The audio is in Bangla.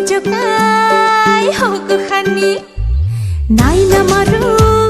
চোকাই। হোক খানি নাই না মারো